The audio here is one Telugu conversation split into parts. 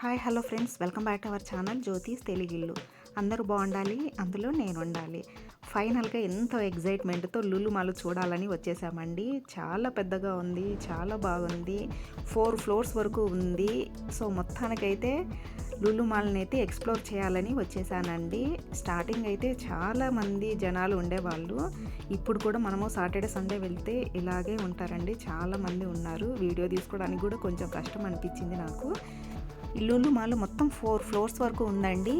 Hi hello friends. Welcome back to our channel Jyothis Telugillu. అందరూ బాగుండాలి అందులో నేను ఉండాలి. ఫైనల్గా ఎంతో ఎగ్జైట్మెంట్తో లులు మాలు చూడాలని వచ్చేసామండి. చాలా పెద్దగా ఉంది చాలా బాగుంది. ఫోర్ ఫ్లోర్స్ వరకు ఉంది. సో మొత్తానికైతే లులు మాల్ని అయితే ఎక్స్ప్లోర్ చేయాలని వచ్చేసానండి. స్టార్టింగ్ అయితే చాలా మంది జనాలు ఉండేవాళ్ళు. ఇప్పుడు కూడా మనము సాటర్డే సండే వెళ్తే ఇలాగే ఉంటారండి. చాలామంది ఉన్నారు. వీడియో తీసుకోవడానికి కూడా కొంచెం కష్టం అనిపించింది నాకు. ఇల్లులు మాల్ మొత్తం ఫోర్ ఫ్లోర్స్ వరకు ఉందండి.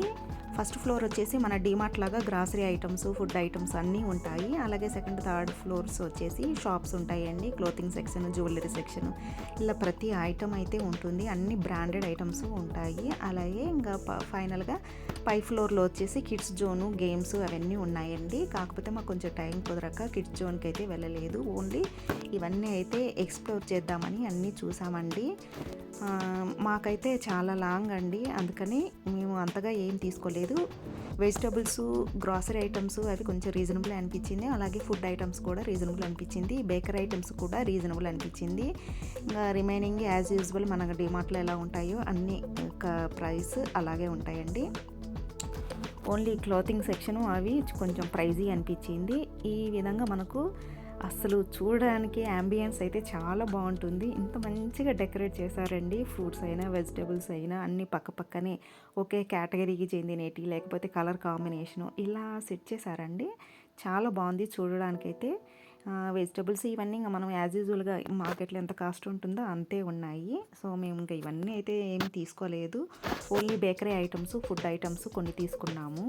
ఫస్ట్ ఫ్లోర్ వచ్చేసి మన డీమార్ట్ లాగా గ్రాసరీ ఐటమ్స్ ఫుడ్ ఐటమ్స్ అన్నీ ఉంటాయి. అలాగే సెకండ్ థర్డ్ ఫ్లోర్స్ వచ్చేసి షాప్స్ ఉంటాయండి. క్లోతింగ్ సెక్షన్ జ్యువెలరీ సెక్షన్ ఇలా ప్రతి ఐటమ్ అయితే ఉంటుంది. అన్ని బ్రాండెడ్ ఐటమ్స్ ఉంటాయి. అలాగే ఇంకా ఫైనల్గా పై ఫ్లోర్లో వచ్చేసి కిడ్స్ జోను గేమ్స్ అవన్నీ ఉన్నాయండి. కాకపోతే మాకు కొంచెం టైం కుదరక కిడ్స్ జోన్కి అయితే వెళ్ళలేదు. ఓన్లీ ఇవన్నీ అయితే ఎక్స్ప్లోర్ చేద్దామని అన్నీ చూసామండి. మాకైతే చాలా లాంగ్ అండి. అందుకని మేము అంతగా ఏం తీసుకోలేదు. వెజిటబుల్స్ గ్రాసరీ ఐటమ్స్ అవి కొంచెం రీజనబుల్ అనిపించింది. అలాగే ఫుడ్ ఐటమ్స్ కూడా రీజనబుల్ అనిపించింది. బేకరీ ఐటమ్స్ కూడా రీజనబుల్ అనిపించింది. ఇంకా రిమైనింగ్ యాజ్ యూజువల్ మన డిమార్ట్లో ఎలా ఉంటాయో అన్ని ప్రైస్ అలాగే ఉంటాయండి. ఓన్లీ క్లాతింగ్ సెక్షను అవి కొంచెం ప్రైజీ అనిపించింది. ఈ విధంగా మనకు అసలు చూడడానికి అంబియన్స్ అయితే చాలా బాగుంటుంది. ఇంత మంచిగా డెకరేట్ చేశారండి. ఫ్రూట్స్ అయినా వెజిటేబుల్స్ అయినా అన్ని పక్క పక్కనే ఒకే కేటగిరీకి చెందినవి లేకపోతే కలర్ కాంబినేషను ఇలా సెట్ చేశారండి. చాలా బాగుంది చూడడానికైతే. వెజిటబుల్స్ ఇవన్నీ ఇంకా మనం యాజ్ యూజువల్గా మార్కెట్లో ఎంత కాస్ట్ ఉంటుందో అంతే ఉన్నాయి. సో మేము ఇంకా ఇవన్నీ అయితే ఏమి తీసుకోలేదు. Only bakery items food items కొన్ని తీసుకున్నాము.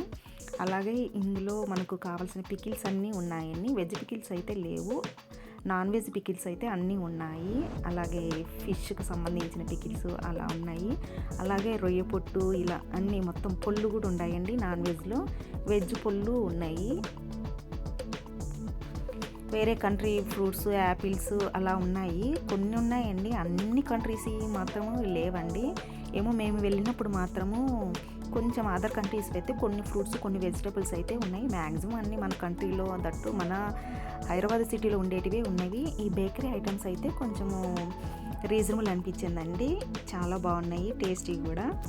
అలాగే ఇందులో మనకు కావాల్సిన పికిల్స్ అన్నీ ఉన్నాయండి. వెజ్ పికిల్స్ అయితే లేవు. నాన్ వెజ్ పికిల్స్ అయితే అన్నీ ఉన్నాయి. అలాగే ఫిష్కి సంబంధించిన పికిల్స్ అలా ఉన్నాయి. అలాగే రొయ్య పొట్టు ఇలా అన్నీ మొత్తం పొళ్ళు కూడా ఉన్నాయండి నాన్ వెజ్లో. వెజ్ పొళ్ళు ఉన్నాయి. వేరే కంట్రీ ఫ్రూట్స్ యాపిల్స్ అలా ఉన్నాయి. కొన్ని ఉన్నాయండి. అన్ని కంట్రీస్ మాత్రము లేవండి. ఏమో మేము వెళ్ళినప్పుడు మాత్రము కొంచెం అదర్ కంట్రీస్ అయితే కొన్ని ఫ్రూట్స్ కొన్ని వెజిటబుల్స్ అయితే ఉన్నాయి. మ్యాక్సిమం అన్ని మన కంట్రీలో దట్టు మన హైదరాబాద్ సిటీలో ఉండేటివే ఉన్నవి. ఈ బేకరీ ఐటమ్స్ అయితే కొంచెము రీజనబుల్ అనిపించిందండి. చాలా బాగున్నాయి టేస్టీ కూడా.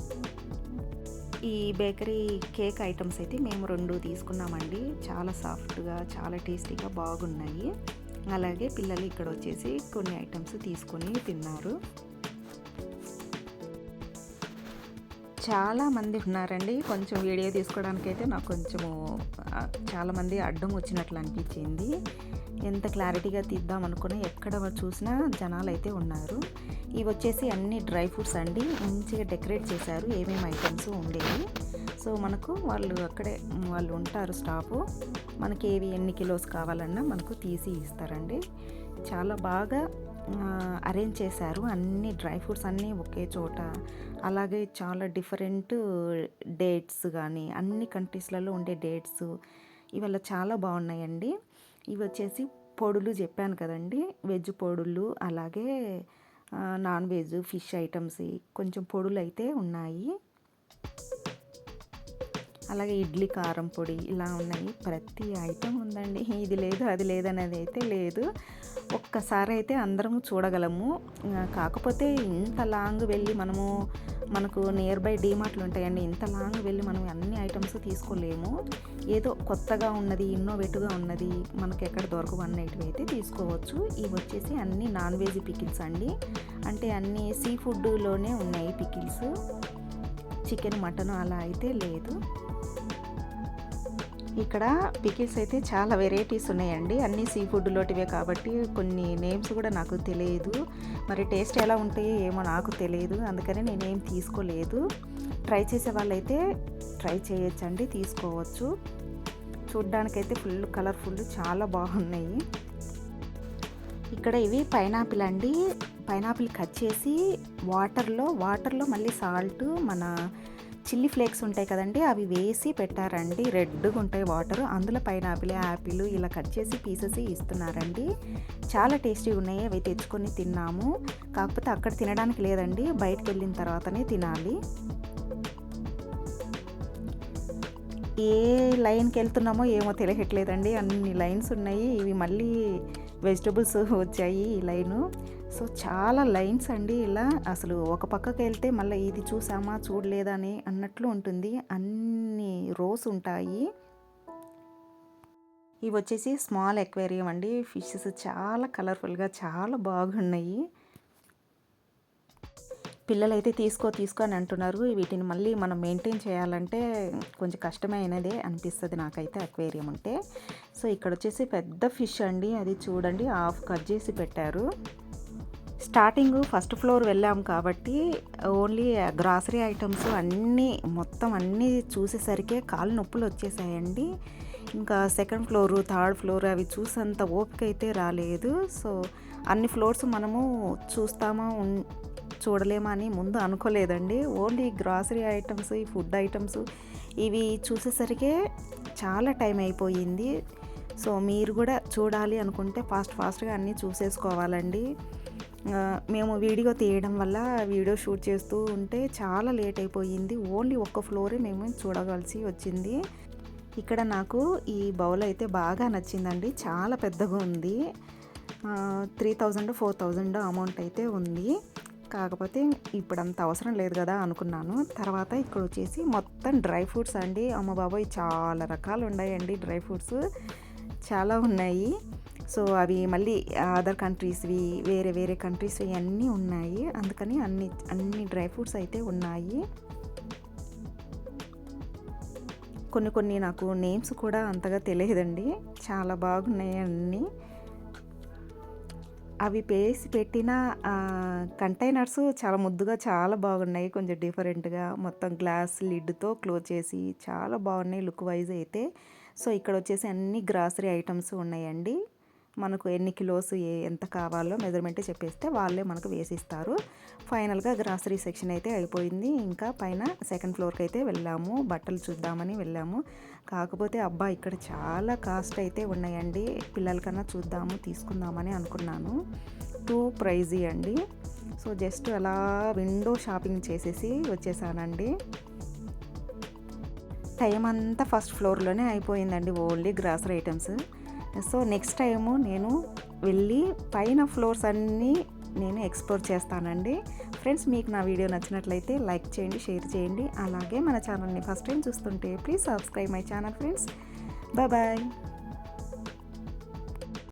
ఈ బేకరీ కేక్ ఐటమ్స్ అయితే మేము రెండు తీసుకున్నామండి. చాలా సాఫ్ట్గా చాలా టేస్టీగా బాగున్నాయి. అలాగే పిల్లలు ఇక్కడ వచ్చేసి కొన్ని ఐటమ్స్ తీసుకొని తిన్నారు. చాలామంది ఉన్నారండి. కొంచెం వీడియో తీసుకోవడానికి అయితే నాకు కొంచెము చాలామంది అడ్డం వచ్చినట్లు అనిపించింది. ఎంత క్లారిటీగా తీద్దాం అనుకుని ఎక్కడ చూసినా జనాలు అయితే ఉన్నారు. ఇవి వచ్చేసి అన్ని డ్రై ఫ్రూట్స్ అండి. మంచిగా డెకరేట్ చేశారు. ఏమేమి ఐటమ్స్ ఉండేవి. సో మనకు వాళ్ళు అక్కడే వాళ్ళు ఉంటారు స్టాఫ్. మనకి ఏవి ఎన్ని కిలోస్ కావాలన్నా మనకు తీసి ఇస్తారండి. చాలా బాగా అరేంజ్ చేశారు. అన్ని డ్రై ఫ్రూట్స్ అన్నీ ఒకే చోట అలాగే చాలా డిఫరెంట్ డేట్స్ కానీ అన్ని కంట్రీస్లలో ఉండే డేట్స్ ఇవాళ చాలా బాగున్నాయండి. ఇవి వచ్చేసి పొడులు చెప్పాను కదండి. వెజ్ పొడులు అలాగే నాన్ వెజ్ ఫిష్ ఐటమ్స్ కొంచెం పొడులు అయితే ఉన్నాయి. అలాగే ఇడ్లీ కారం పొడి ఇలా ఉన్నాయి. ప్రతి ఐటెం ఉందండి. ఇది లేదు అది లేదనేది అయితే లేదు. ఒక్కసారి అయితే అందరము చూడగలము. కాకపోతే ఇంత లాంగ్ వెళ్ళి మనము మనకు నియర్ బై డీమార్ట్లు ఉంటాయండి. ఇంత లాంగ్ వెళ్ళి మనం అన్ని ఐటమ్స్ తీసుకోలేము. ఏదో కొత్తగా ఉన్నది ఇన్నోవేటివ్గా ఉన్నది మనకి ఎక్కడ దొరకవు అన్నటివి అయితే తీసుకోవచ్చు. ఇవి వచ్చేసి అన్ని నాన్ వెజ్ పికిల్స్ అండి. అంటే అన్ని సీ ఫుడ్లోనే ఉన్నాయి పికిల్స్ చికెన్ మటన్ అలా అయితే లేదు. ఇక్కడ పికిల్స్ అయితే చాలా వెరైటీస్ ఉన్నాయండి. అన్నీ సీ ఫుడ్లోటివే కాబట్టి కొన్ని నేమ్స్ కూడా నాకు తెలియదు. మరి టేస్ట్ ఎలా ఉంటాయో ఏమో నాకు తెలియదు. అందుకని నేనేం తీసుకోలేదు. ట్రై చేసే వాళ్ళైతే ట్రై చేయొచ్చండి తీసుకోవచ్చు. చూడ్డానికైతే ఫుల్ కలర్ఫుల్ చాలా బాగున్నాయి. ఇక్కడ ఇవి పైనాపిల్ అండి. పైనాపిల్ కట్ చేసి వాటర్లో వాటర్లో మళ్ళీ సాల్ట్ మన చిల్లీ ఫ్లేక్స్ ఉంటాయి కదండి అవి వేసి పెట్టారండి. రెడ్గా ఉంటాయి వాటర్. అందులో పైనాపిల్ యాపిల్ ఇలా కట్ చేసి పీసెస్ ఇస్తున్నారండి. చాలా టేస్టీగా ఉన్నాయి. అవి తెచ్చుకొని తిన్నాము. కాకపోతే అక్కడ తినడానికి లేదండి. బయటకు వెళ్ళిన తర్వాతనే తినాలి. ఏ లైన్కి వెళ్తున్నామో ఏమో తెలియట్లేదండి. అన్ని లైన్స్ ఉన్నాయి. ఇవి మళ్ళీ వెజిటబుల్స్ వచ్చాయి ఈ లైను. సో చాలా లైన్స్ అండి ఇలా. అసలు ఒక పక్కకి వెళ్తే మళ్ళీ ఇది చూసామా చూడలేదా అని అన్నట్లు ఉంటుంది. అన్ని రోస్ ఉంటాయి. ఇవి వచ్చేసి స్మాల్ ఎక్వేరియం అండి. ఫిషెస్ చాలా కలర్ఫుల్గా చాలా బాగున్నాయి. పిల్లలైతే తీసుకో తీసుకో అని అంటున్నారు. వీటిని మళ్ళీ మనం మెయింటైన్ చేయాలంటే కొంచెం కష్టమైనదే అనిపిస్తుంది నాకైతే అక్వేరియం ఉంటే సో ఇక్కడ వచ్చేసి పెద్ద ఫిష్ అండి. అది చూడండి హాఫ్ కట్ చేసి పెట్టారు. స్టార్టింగ్ ఫస్ట్ ఫ్లోర్ వెళ్ళాం కాబట్టి ఓన్లీ గ్రాసరీ ఐటమ్స్ అన్నీ మొత్తం అన్నీ చూసేసరికే కాలు నొప్పులు వచ్చేసాయండి. ఇంకా సెకండ్ ఫ్లోరు థర్డ్ ఫ్లోర్ అవి చూసేంత ఓపిక అయితే రాలేదు. సో అన్ని ఫ్లోర్స్ మనము చూస్తామా చూడలేమా అని ముందు అనుకోలేదండి. ఓన్లీ గ్రాసరీ ఐటమ్స్ ఈ ఫుడ్ ఐటమ్స్ ఇవి చూసేసరికే చాలా టైం అయిపోయింది. సో మీరు కూడా చూడాలి అనుకుంటే ఫాస్ట్ ఫాస్ట్గా అన్నీ చూసేసుకోవాలండి. మేము వీడియో తీయడం వల్ల వీడియో షూట్ చేస్తూ ఉంటే చాలా లేట్ అయిపోయింది. ఓన్లీ ఒక్క ఫ్లోరే మేము చూడవలసి వచ్చింది. ఇక్కడ నాకు ఈ బౌల్ అయితే బాగా నచ్చిందండి. చాలా పెద్దగా ఉంది. Three thousand four thousand amount అయితే ఉంది. కాకపోతే ఇప్పుడు అంత అవసరం లేదు కదా అనుకున్నాను. తర్వాత ఇక్కడ వచ్చేసి మొత్తం డ్రై ఫ్రూట్స్ అండి. అమ్మ బాబాయ్ చాలా రకాలు ఉన్నాయండి డ్రై ఫ్రూట్స్. చాలా ఉన్నాయి. సో అవి మళ్ళీ అదర్ కంట్రీస్వి వేరే వేరే కంట్రీస్వి అన్నీ ఉన్నాయి. అందుకని అన్ని అన్ని డ్రై ఫ్రూట్స్ అయితే ఉన్నాయి. కొన్ని కొన్ని నాకు నేమ్స్ కూడా అంతగా తెలియదండి. చాలా బాగున్నాయి అన్నీ. అవి పేసి పెట్టిన కంటైనర్స్ చాలా ముద్దుగా చాలా బాగున్నాయి. కొంచెం డిఫరెంట్గా మొత్తం గ్లాస్ లిడ్తో క్లోజ్ చేసి చాలా బాగున్నాయి లుక్ వైజ్ అయితే. సో ఇక్కడ వచ్చేసి అన్ని గ్రాసరీ ఐటమ్స్ ఉన్నాయండి. మనకు ఎన్ని కిలోస్ ఏ ఎంత కావాలో మెజర్మెంట్ చెప్పేస్తే వాళ్ళే మనకు వేసిస్తారు. ఫైనల్గా గ్రాసరీ సెక్షన్ అయితే అయిపోయింది. ఇంకా పైన సెకండ్ ఫ్లోర్కి అయితే వెళ్ళాము. బట్టలు చూద్దామని వెళ్ళాము. కాకపోతే అబ్బా ఇక్కడ చాలా కాస్ట్ అయితే ఉన్నాయండి. పిల్లలకన్నా చూద్దాము తీసుకుందామని అనుకున్నాను. టూ ప్రైజీ అండి. సో జస్ట్ అలా విండో షాపింగ్ చేసేసి వచ్చేసానండి. టైం అంతా ఫస్ట్ ఫ్లోర్లోనే అయిపోయిందండి only grocery items. So next time నేను వెళ్ళి పైన ఫ్లోర్స్ అన్నీ నేను ఎక్స్ప్లోర్ చేస్తానండి. ఫ్రెండ్స్ మీకు నా వీడియో నచ్చినట్లయితే లైక్ చేయండి షేర్ చేయండి. అలాగే మన ఛానల్ని ఫస్ట్ టైం చూస్తుంటే please subscribe my channel friends. Bye bye.